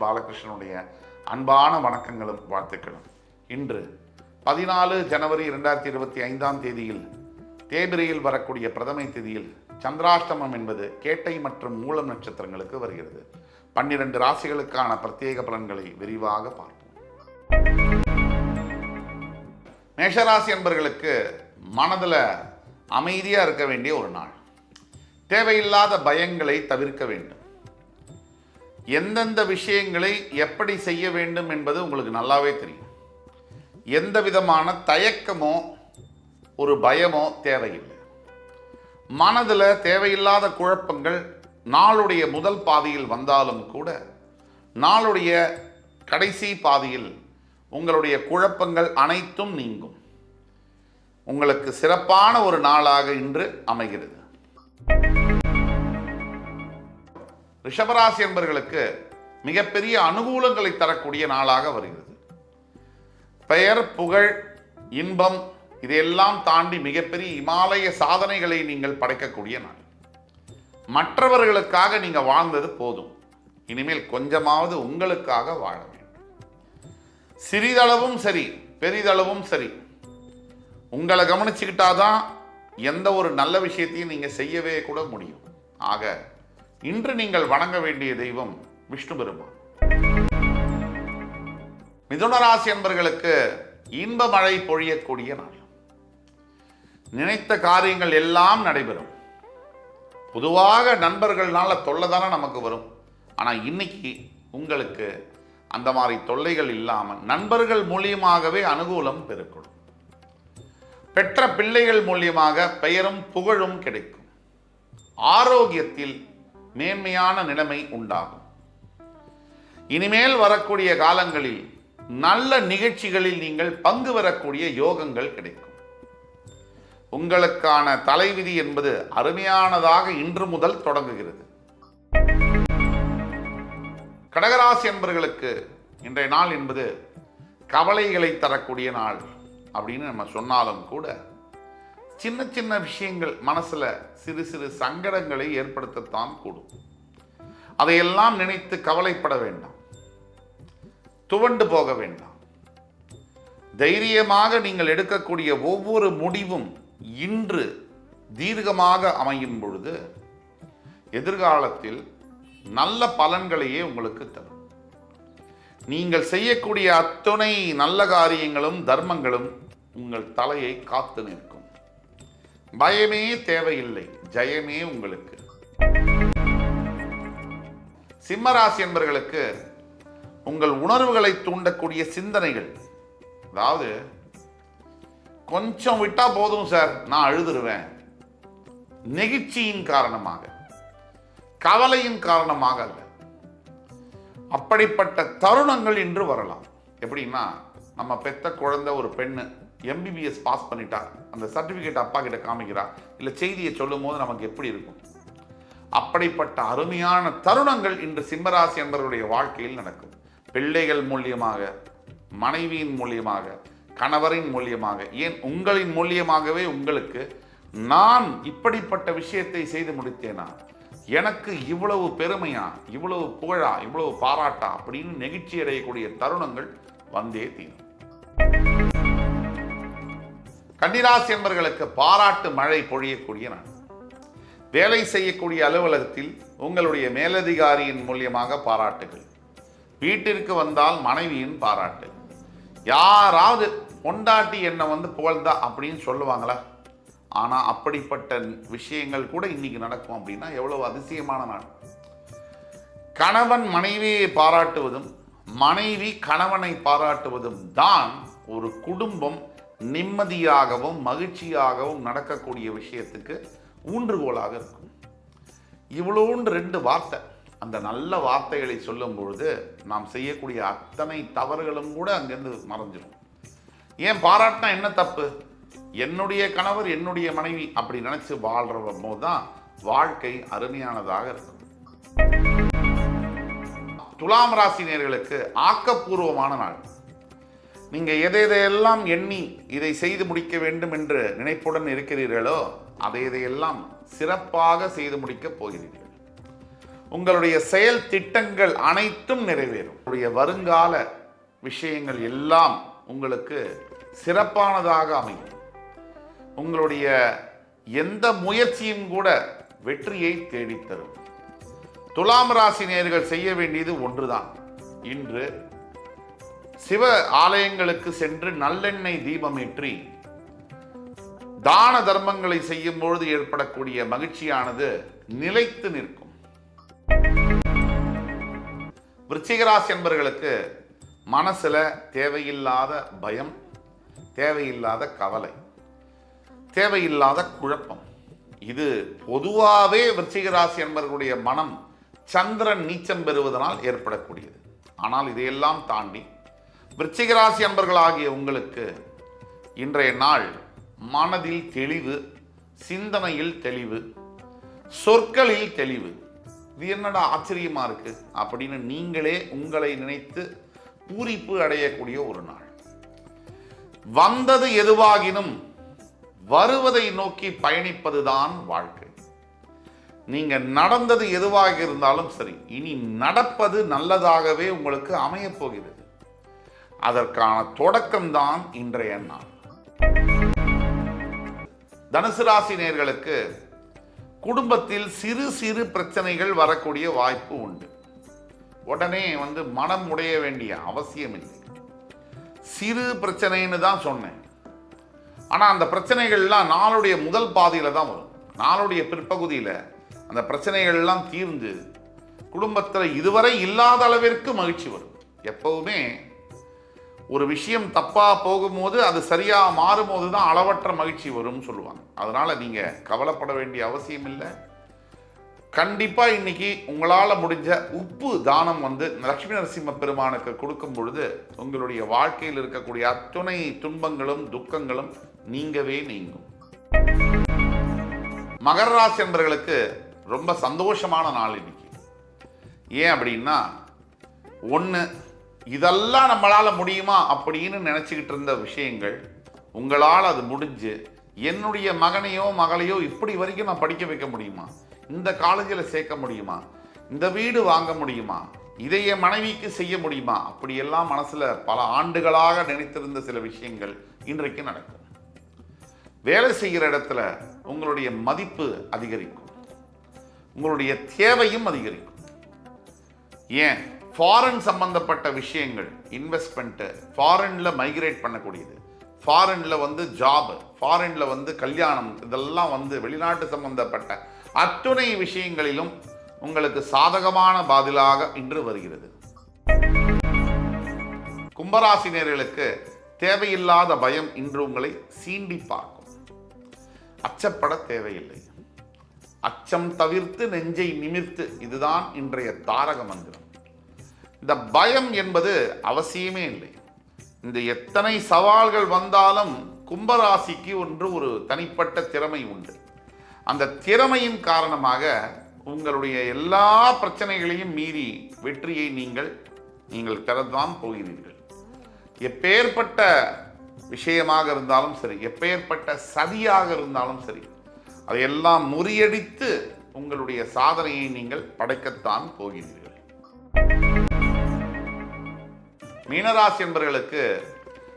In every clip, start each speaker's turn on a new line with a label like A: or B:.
A: பாலகிருஷ்ணனுடைய அன்பான வணக்கங்களும் வாழ்த்துக்களும். இன்று பதினாலு ஜனவரி இரண்டாயிரத்தி இருபத்தி ஐந்தாம் தேதியில் தேபிரையில் வரக்கூடிய பிரதமை திதியில் சந்திராஷ்டமம் என்பது கேட்டை மற்றும் மூலம் நட்சத்திரங்களுக்கு வருகிறது. பன்னிரண்டு ராசிகளுக்கான பிரத்யேக பலன்களை விரிவாக பார்ப்போம். மேஷராசி என்பர்களுக்கு மனதில் அமைதியாக இருக்க வேண்டிய ஒரு நாள். தேவையில்லாத பயங்களை தவிர்க்க வேண்டும். எந்தெந்த விஷயங்களை எப்படி செய்ய வேண்டும் என்பது உங்களுக்கு நல்லாவே தெரியும். எந்த விதமான தயக்கமோ ஒரு பயமோ தேவையில்லை. மனதில் தேவையில்லாத குழப்பங்கள் நாளுடைய முதல் பாதியில் வந்தாலும் கூட நாளுடைய கடைசி பாதியில் உங்களுடைய குழப்பங்கள் அனைத்தும் நீங்கும். உங்களுக்கு சிறப்பான ஒரு நாளாக இன்று அமைகிறது. ரிஷபராசி என்பர்களுக்கு மிகப்பெரிய அனுகூலங்களை தரக்கூடிய நாளாக வருகிறது. பெயர் புகழ் இன்பம் இதையெல்லாம் தாண்டி மிகப்பெரிய இமாலய சாதனைகளை நீங்கள் படைக்கக்கூடிய நாள். மற்றவர்களுக்காக நீங்கள் வாழ்ந்தது போதும். இனிமேல் கொஞ்சமாவது உங்களுக்காக வாழ வேண்டும். சிறிதளவும் சரி பெரிதளவும் சரி. உங்களை கவனிச்சுக்கிட்டாதான் எந்த ஒரு நல்ல விஷயத்தையும் நீங்கள் செய்யவே கூட முடியும். ஆக இன்று நீங்கள் வணங்க வேண்டிய தெய்வம் விஷ்ணு பெருமான். மிதுன ராசி என்பர்களுக்கு இன்ப மழை பொழியக்கூடிய நாள். நினைத்த காரியங்கள் எல்லாம் நடைபெறும். பொதுவாக நண்பர்கள்னால தொல்லை தானே நமக்கு வரும். ஆனால் இன்னைக்கு உங்களுக்கு அந்த மாதிரி தொல்லைகள் இல்லாமல் நண்பர்கள் மூலியமாகவே அனுகூலம் பெருக்கணும் பெற்ற பிள்ளைகள் மூலியமாக பெயரும் புகழும் கிடைக்கும். ஆரோக்கியத்தில் மேன்மையான நிலைமை உண்டாகும். இனிமேல் வரக்கூடிய காலங்களில் நல்ல நிகழ்ச்சிகளில் நீங்கள் பங்கு வரக்கூடிய யோகங்கள் கிடைக்கும். உங்களுக்கான தலைவிதி என்பது அருமையானதாக இன்று முதல் தொடங்குகிறது. கடகராசி என்பர்களுக்கு இன்றைய நாள் என்பது கவலைகளை தரக்கூடிய நாள் அப்படின்னு நம்ம சொன்னாலும் கூட சின்ன சின்ன விஷயங்கள் மனசில் சிறு சிறு சங்கடங்களை ஏற்படுத்தத்தான் கூடும். அதையெல்லாம் நினைத்து கவலைப்பட வேண்டாம். துவண்டு போக வேண்டாம். தைரியமாக நீங்கள் எடுக்கக்கூடிய ஒவ்வொரு முடிவும் இன்று தீர்க்கமாக அமையும் பொழுது எதிர்காலத்தில் நல்ல பலன்களையே உங்களுக்கு தரும். நீங்கள் செய்யக்கூடிய அத்துணை நல்ல காரியங்களும் தர்மங்களும் உங்கள் தலையை காத்து நிற்கும். பயமே தேவையில்லை ஜெயமே உங்களுக்கு. சிம்மராசி என்பர்களுக்கு உங்கள் உணர்வுகளை தூண்டக்கூடிய சிந்தனைகள். அதாவது கொஞ்சம் விட்டா போதும் சார் நான் அழுதுருவேன். நெகிழ்ச்சியின் காரணமாக கவலையின் காரணமாக அல்ல. அப்படிப்பட்ட தருணங்கள் இன்று வரலாம். எப்படின்னா நம்ம பெத்த குழந்தை ஒரு பெண்ணு எம்பிபிஎஸ் பாஸ் பண்ணிட்டா அந்த சர்டிஃபிகேட் அப்பா கிட்ட காமிக்கிறா இல்லை செய்தியை சொல்லும் போது நமக்கு எப்படி இருக்கும்? அப்படிப்பட்ட அருமையான தருணங்கள் இன்று சிம்மராசி என்பவருடைய வாழ்க்கையில் நடக்கும். பிள்ளைகள் மூலியமாக மனைவியின் மூலியமாக கணவரின் மூலியமாக ஏன் உங்களின் மூலியமாகவே உங்களுக்கு நான் இப்படிப்பட்ட விஷயத்தை செய்து முடித்தேனா? எனக்கு இவ்வளவு பெருமையா இவ்வளவு புகழா இவ்வளவு பாராட்டா அப்படின்னு நெகிழ்ச்சி அடையக்கூடிய தருணங்கள் வந்தே தீரும். கன்னிராசி என்பர்களுக்கு பாராட்டு மழை பொழியக்கூடிய நாள். வேலை செய்யக்கூடிய அலுவலகத்தில் உங்களுடைய மேலதிகாரியின் மூலியமாக பாராட்டுகள். வீட்டிற்கு வந்தால் மனைவியின் பாராட்டு. யாராவது பொண்டாட்டி என்னை வந்து புகழ்ந்தா அப்படின்னு சொல்லுவாங்களா? ஆனால் அப்படிப்பட்ட விஷயங்கள் கூட இன்றைக்கி நடக்கும் அப்படின்னா எவ்வளவு அதிசயமான நாள். கணவன் மனைவியை பாராட்டுவதும் மனைவி கணவனை பாராட்டுவதும் தான் ஒரு குடும்பம் நிம்மதியாகவும் மகிழ்ச்சியாகவும் நடக்கக்கூடிய விஷயத்துக்கு ஊன்றுகோலாக இருக்கும். இவ்வளோன்னு ரெண்டு வார்த்தை. அந்த நல்ல வார்த்தைகளை சொல்லும் பொழுது நாம் செய்யக்கூடிய அத்தனை தவறுகளும் கூட அங்கேருந்து மறைஞ்சிடும் ஏன் பாராட்டினா என்ன தப்பு? என்னுடைய கணவர் என்னுடைய மனைவி அப்படி நினைச்சு வாழ்ற போது தான் வாழ்க்கை அருமையானதாக இருக்கும். துலாம் ராசி நேர்களுக்கு ஆக்கப்பூர்வமான நாள். நீங்கள் எதை எதையெல்லாம் எண்ணி இதை செய்து முடிக்க வேண்டும் என்று நினைப்புடன் இருக்கிறீர்களோ அதை இதையெல்லாம் சிறப்பாக செய்து முடிக்கப் போகிறீர்கள். உங்களுடைய செயல் திட்டங்கள் அனைத்தும் நிறைவேறும். உங்களுடைய வருங்கால விஷயங்கள் எல்லாம் உங்களுக்கு சிறப்பானதாக அமையும். உங்களுடைய எந்த முயற்சியும் கூட வெற்றியை தேடித்தரும். துலாம் ராசி நேர்கள் செய்ய வேண்டியது ஒன்றுதான். இன்று சிவ ஆலயங்களுக்கு சென்று நல்லெண்ணெய் தீபமேற்றி தான தர்மங்களை செய்யும் பொழுது ஏற்படக்கூடிய மகிழ்ச்சியானது நிலைத்து நிற்கும். விருச்சிகராசி என்பவர்களுக்கு மனசுல தேவையில்லாத பயம் தேவையில்லாத கவலை தேவையில்லாத குழப்பம். இது பொதுவாகவே விருச்சிகராசி என்பவர்களுடைய மனம் சந்திரன் நீச்சம் பெறுவதனால் ஏற்படக்கூடியது. ஆனால் இதையெல்லாம் தாண்டி விருச்சிகராசி அன்பர்களாகிய உங்களுக்கு இன்றைய நாள் மனதில் தெளிவு சிந்தனையில் தெளிவு சொற்களில் தெளிவு. இது என்னடா ஆச்சரியமா இருக்கு? அப்படின்னு நீங்களே உங்களை நினைத்து பூரிப்பு அடையக்கூடிய ஒரு நாள். வந்தது எதுவாகினும் வருவதை நோக்கி பயணிப்பதுதான் வாழ்க்கை. நீங்க நடந்தது எதுவாக இருந்தாலும் சரி இனி நடப்பது நல்லதாகவே உங்களுக்கு அமையப் போகிறது. அதற்கான தொடக்கம்தான் இன்றைய நாள். தனுசு ராசி நேர்களுக்கு குடும்பத்தில் சிறு சிறு பிரச்சனைகள் வரக்கூடிய வாய்ப்பு உண்டு. உடனே வந்து மனம் உடைய வேண்டிய அவசியம் இல்லை சிறு பிரச்சனைன்னு தான் சொன்னேன். ஆனால் அந்த பிரச்சனைகள்லாம் நாளுடைய முதல் பாதியில் தான் வரும். நாளுடைய பிற்பகுதியில் அந்த பிரச்சனைகள்லாம் தீர்ந்து குடும்பத்தில் இதுவரை இல்லாத அளவிற்கு மகிழ்ச்சி வரும். எப்பவுமே ஒரு விஷயம் தப்பாக போகும்போது அது சரியாக மாறும்போது தான் அளவற்ற மகிழ்ச்சி வரும்னு சொல்லுவாங்க. அதனால் நீங்கள் கவலைப்பட வேண்டிய அவசியம் இல்லை. கண்டிப்பாக இன்னைக்கு உங்களால் முடிஞ்ச உப்பு தானம் வந்து லக்ஷ்மி நரசிம்ம பெருமானுக்கு கொடுக்கும் பொழுது உங்களுடைய வாழ்க்கையில் இருக்கக்கூடிய அத்துணை துன்பங்களும் துக்கங்களும் நீங்கவே நீங்கும். மகர ராசி என்பர்களுக்கு ரொம்ப சந்தோஷமான நாள் இன்னைக்கு. ஏன் அப்படின்னா ஒன்று இதெல்லாம் நம்மளால் முடியுமா அப்படின்னு நினச்சிக்கிட்டு இருந்த விஷயங்கள் உங்களால் அது முடிஞ்சு என்னுடைய மகனையோ மகளையோ இப்படி வரைக்கும் நான் படிக்க வைக்க முடியுமா? இந்த காலேஜில் சேர்க்க முடியுமா? இந்த வீடு வாங்க முடியுமா? இதை என் மனைவிக்கு செய்ய முடியுமா? அப்படியெல்லாம் மனசில் பல ஆண்டுகளாக நினைத்திருந்த சில விஷயங்கள் இன்றைக்கு நடக்கும். வேலை செய்கிற இடத்துல உங்களுடைய மதிப்பு அதிகரிக்கும். உங்களுடைய தேவையும் அதிகரிக்கும். ஏன்? ஃபாரின் சம்பந்தப்பட்ட விஷயங்கள் இன்வெஸ்ட்மெண்ட்டு ஃபாரினில் மைக்ரேட் பண்ணக்கூடியது. ஃபாரினில் வந்து ஜாப் ஃபாரினில் வந்து கல்யாணம் இதெல்லாம் வந்து வெளிநாட்டு சம்பந்தப்பட்ட அத்துணை விஷயங்களிலும் உங்களுக்கு சாதகமான பாதிலாக இன்று வருகிறது. கும்பராசினியர்களுக்கு தேவையில்லாத பயம் இன்று உங்களை சீண்டி பார்க்கும். அச்சப்பட தேவையில்லை. அச்சம் தவிர்த்து நெஞ்சை நிமிர்த்து இதுதான் இன்றைய தாரக மந்திரம். இந்த பயம் என்பது அவசியமே இல்லை. இந்த எத்தனை சவால்கள் வந்தாலும் கும்பராசிக்கு ஒன்று ஒரு தனிப்பட்ட திறமை உண்டு. அந்த திறமையின் காரணமாக உங்களுடைய எல்லா பிரச்சனைகளையும் மீறி வெற்றியை நீங்கள் நீங்கள் பெறத்தான் போகிறீர்கள். எப்பேற்பட்ட விஷயமாக இருந்தாலும் சரி எப்பேற்பட்ட சதியாக இருந்தாலும் சரி அதையெல்லாம் முறியடித்து உங்களுடைய சாதனையை நீங்கள் படைக்கத்தான் போகிறீர்கள். மீனராசி என்பவர்களுக்கு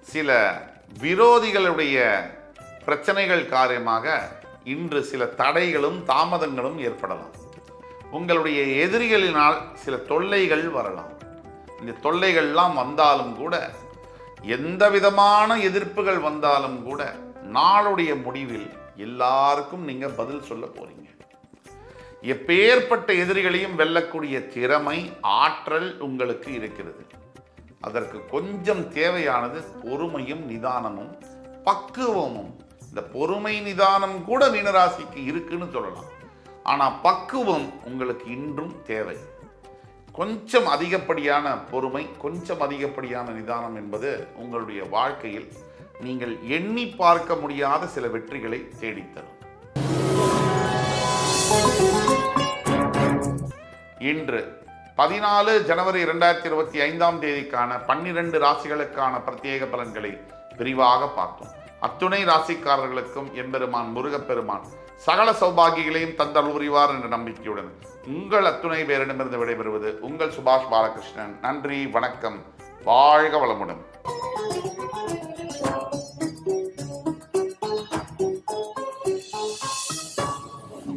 A: சில விரோதிகளுடைய பிரச்சனைகள் காரியமாக இன்று சில தடைகளும் தாமதங்களும் ஏற்படலாம். உங்களுடைய எதிரிகளினால் சில தொல்லைகள் வரலாம். இந்த தொல்லைகள்லாம் வந்தாலும் கூட எந்த விதமான எதிர்ப்புகள் வந்தாலும் கூட நாளுடைய முடிவில் எல்லாருக்கும் நீங்கள் பதில் சொல்ல போறீங்க. எப்பேற்பட்ட எதிரிகளையும் வெல்லக்கூடிய திறமை ஆற்றல் உங்களுக்கு இருக்கிறது. அதற்கு கொஞ்சம் தேவையானது பொறுமையும் நிதானமும் பக்குவமும். இந்த பொறுமை நிதானம் கூட மீனராசிக்கு இருக்குன்னு சொல்லலாம். ஆனால் பக்குவம் உங்களுக்கு இன்றும் தேவை. கொஞ்சம் அதிகப்படியான பொறுமை கொஞ்சம் அதிகப்படியான நிதானம் என்பது உங்களுடைய வாழ்க்கையில் நீங்கள் எண்ணி பார்க்க முடியாத சில வெற்றிகளை தேடித்தரும். இன்று பதினாலு ஜனவரி இரண்டாயிரத்தி இருபத்தி ஐந்தாம் தேதிக்கான பன்னிரண்டு ராசிகளுக்கான பிரத்யேக பலன்களை விரிவாக பார்த்தோம். அத்துணை ராசிக்காரர்களுக்கும் எம்பெருமான் முருகப்பெருமான் சகல சௌபாகிகளையும் தந்தல் உரிவார் என்ற நம்பிக்கையுடன் உங்கள் அத்துணை பேரிடமிருந்து விடைபெறுவது உங்கள் சுபாஷ் பாலகிருஷ்ணன். நன்றி வணக்கம். வாழ்க வளமுடன்.